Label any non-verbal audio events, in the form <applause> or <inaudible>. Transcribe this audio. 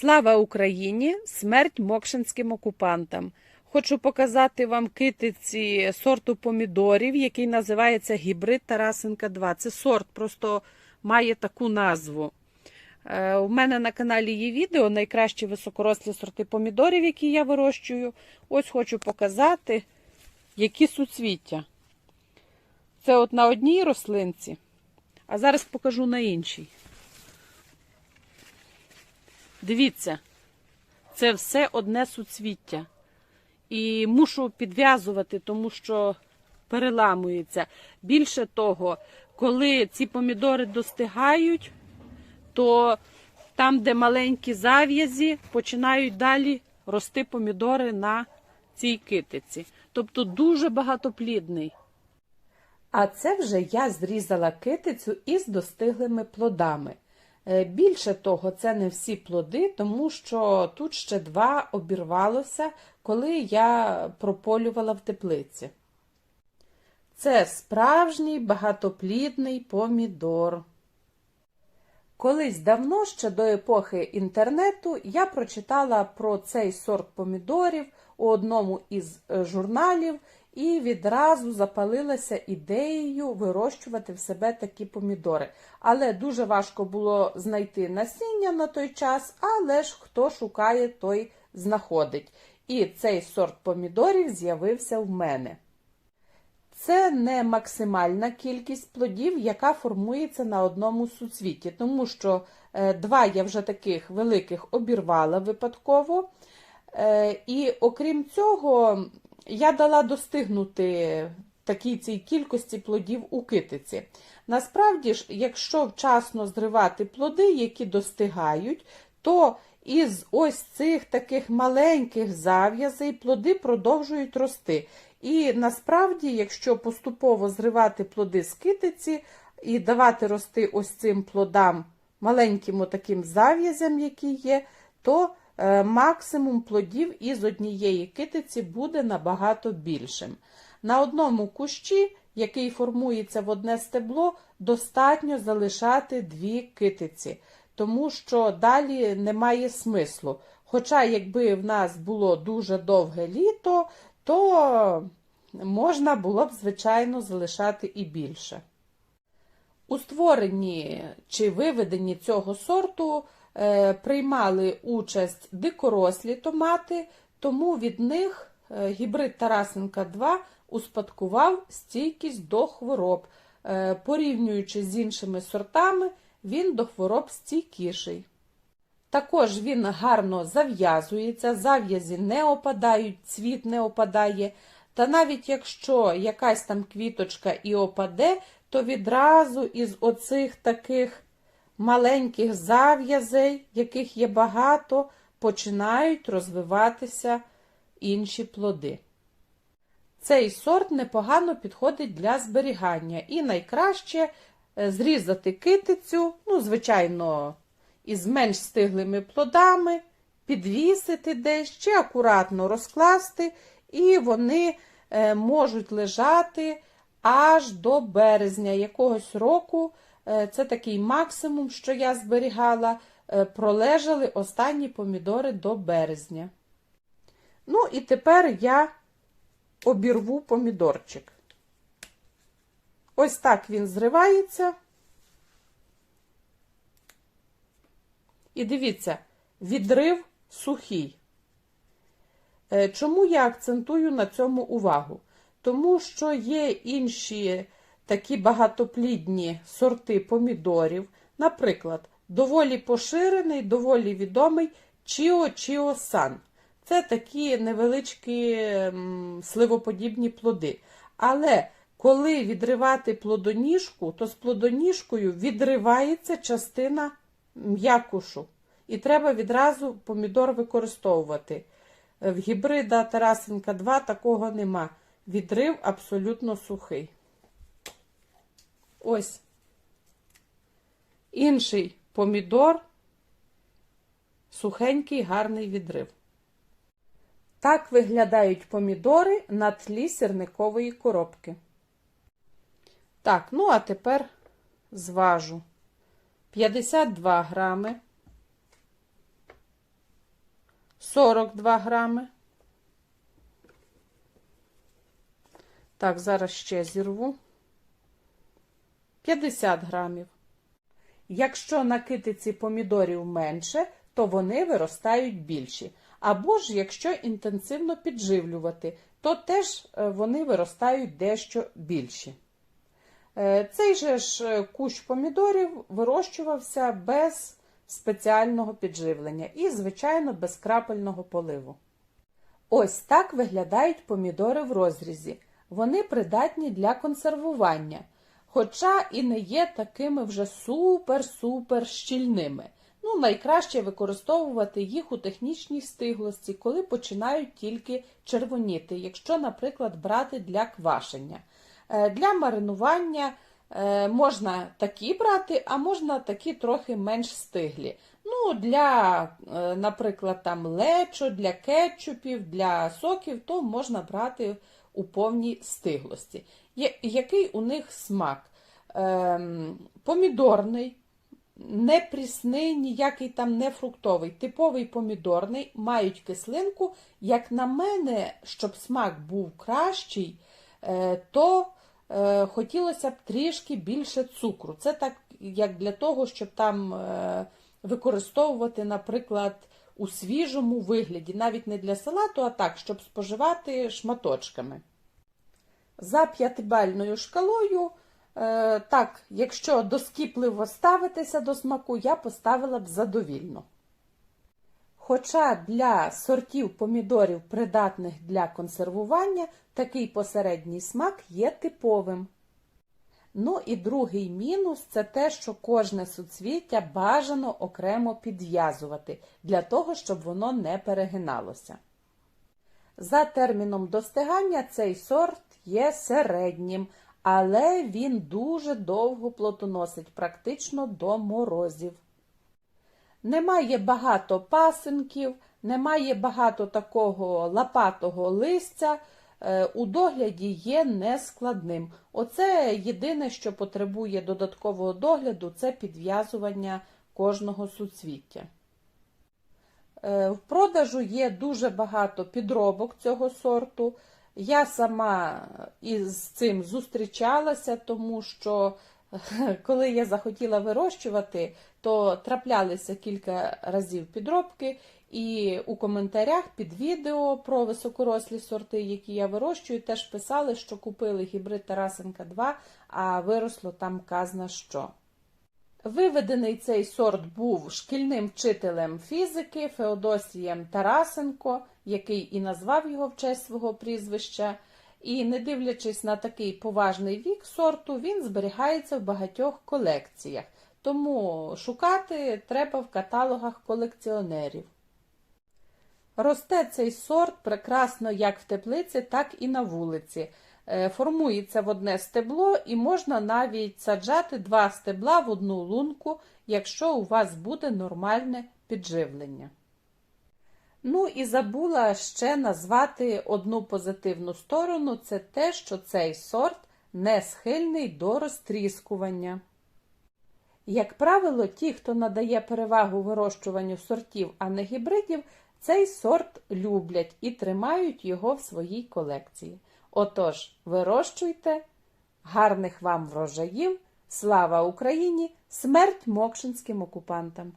Слава Україні! Смерть мокшинським окупантам! Хочу показати вам китиці сорту помідорів, який називається гібрид Тарасенка 2. Це сорт, просто має таку назву. Е, У мене на каналі є відео найкращі високорослі сорти помідорів, які я вирощую. Ось хочу показати, які суцвіття. Це от на одній рослинці, а зараз покажу на іншій. Дивіться, це все одне суцвіття. І мушу підв'язувати, тому що переламується. Більше того, коли ці помідори достигають, то там, де маленькі зав'язі, починають далі рости помідори на цій китиці. Тобто дуже багатоплідний. А це вже я зрізала китицю із достиглими плодами. Е, Більше того, це не всі плоди, тому що тут ще два обірвалося, коли я прополювала в теплиці. Це справжній багатоплідний помідор. Колись давно, ще до епохи інтернету, я прочитала про цей сорт помідорів у одному із е, журналів і відразу запалилася ідеєю вирощувати в себе такі помідори. Але дуже важко було знайти насіння на той час, але ж хто шукає, той знаходить. І цей сорт помідорів з'явився в мене. Це не максимальна кількість плодів, яка формується на одному суцвіті, тому що е, два я вже таких великих обірвала випадково. Е, І окрім цього, я дала достигнути такій цій кількості плодів у китиці. Насправді ж, якщо вчасно зривати плоди, які достигають, то із ось цих таких маленьких зав'язей плоди продовжують рости. І насправді, якщо поступово зривати плоди з китиці і давати рости ось цим плодам маленьким таким зав'язям, які є, то максимум плодів із однієї китиці буде набагато більшим. На одному кущі, який формується в одне стебло, достатньо залишати дві китиці, тому що далі немає смислу. Хоча, якби в нас було дуже довге літо, то можна було б, звичайно, залишати і більше. У створенні чи виведенні цього сорту е, приймали участь дикорослі томати, тому від них е, гібрид Тарасенка 2 успадкував стійкість до хвороб. Е, порівнюючи з іншими сортами, він до хвороб стійкіший. Також він гарно зав'язується, зав'язі не опадають, цвіт не опадає. Та навіть якщо якась там квіточка і опаде, то відразу із оцих таких маленьких зав'язей, яких є багато, починають розвиватися інші плоди. Цей сорт непогано підходить для зберігання і найкраще е, зрізати китицю, ну, звичайно, із менш стиглими плодами, підвісити десь чи акуратно розкласти, і вони е, можуть лежати аж до березня якогось року. Е, Це такий максимум, що я зберігала, е, пролежали останні помідори до березня. Ну, і тепер я обірву помідорчик. Ось так він зривається. І дивіться, відрив сухий. Е, Чому я акцентую на цьому увагу? Тому що є інші такі багатоплідні сорти помідорів, наприклад, доволі поширений, доволі відомий Чіо Чіо Сан. Це такі невеличкі сливоподібні плоди. Але коли відривати плодоніжку, то з плодоніжкою відривається частина м'якушу. І треба відразу помідор використовувати. В гібрида Тарасенка 2 такого нема. Відрив абсолютно сухий. Ось. Інший помідор, сухенький, гарний відрив. Так виглядають помідори на тлі сірникової коробки. Так, ну а тепер зважу 52 грами 42 грами. Так, зараз ще зірву. 50 грамів. Якщо на китиці помідорів менше, то вони виростають більші. Або ж якщо інтенсивно підживлювати, то теж е, вони виростають дещо більші. Е, Цей же ж е, кущ помідорів вирощувався без спеціального підживлення і, звичайно, без крапельного поливу. Ось так виглядають помідори в розрізі. Вони придатні для консервування, хоча і не є такими вже супер-супер щільними. Ну, найкраще використовувати їх у технічній стиглості, коли починають тільки червоніти, якщо, наприклад, брати для квашення. Е, Для маринування е, можна такі брати, а можна такі трохи менш стиглі. Ну, для, е, наприклад, там лечо, для кетчупів, для соків, то можна брати у повній стиглості. Який у них смак? Ем, помідорний, не прісний, ніякий там не фруктовий, типовий помідорний, мають кислинку. Як на мене, щоб смак був кращий, е, то е, хотілося б трішки більше цукру. Це так, як для того, щоб там е, використовувати, наприклад, у свіжому вигляді, навіть не для салату, а так, щоб споживати шматочками. За п'ятибальною шкалою, е, так, якщо доскіпливо ставитися до смаку, я поставила б задовільно. Хоча для сортів помідорів, придатних для консервування, такий посередній смак є типовим. Ну і другий мінус це те, що кожне суцвіття бажано окремо підв'язувати, для того, щоб воно не перегиналося. За терміном достигання цей сорт є середнім, але він дуже довго плодоносить, практично до морозів. Немає багато пасинків, немає багато такого лопатого листя, е, у догляді є нескладним. Оце єдине, що потребує додаткового догляду, це підв'язування кожного суцвіття. Е, В продажу є дуже багато підробок цього сорту. Я сама із цим зустрічалася, тому що <laughs> коли я захотіла вирощувати, то траплялися кілька разів підробки, і у коментарях під відео про високорослі сорти, які я вирощую, теж писали, що купили гібрид Тарасенка 2, а виросло там казна що. Виведений цей сорт був шкільним вчителем фізики Феодосієм Тарасенко, який і назвав його в честь свого прізвища. І не дивлячись на такий поважний вік сорту, він зберігається в багатьох колекціях. Тому шукати треба в каталогах колекціонерів. Росте цей сорт прекрасно як в теплиці, так і на вулиці. Е, Формується в одне стебло і можна навіть саджати два стебла в одну лунку, якщо у вас буде нормальне підживлення. Ну і забула ще назвати одну позитивну сторону це те, що цей сорт не схильний до розтріскування. Як правило, ті, хто надає перевагу вирощуванню сортів, а не гібридів, цей сорт люблять і тримають його в своїй колекції. Отож, вирощуйте, гарних вам врожаїв, слава Україні, смерть мокшинським окупантам!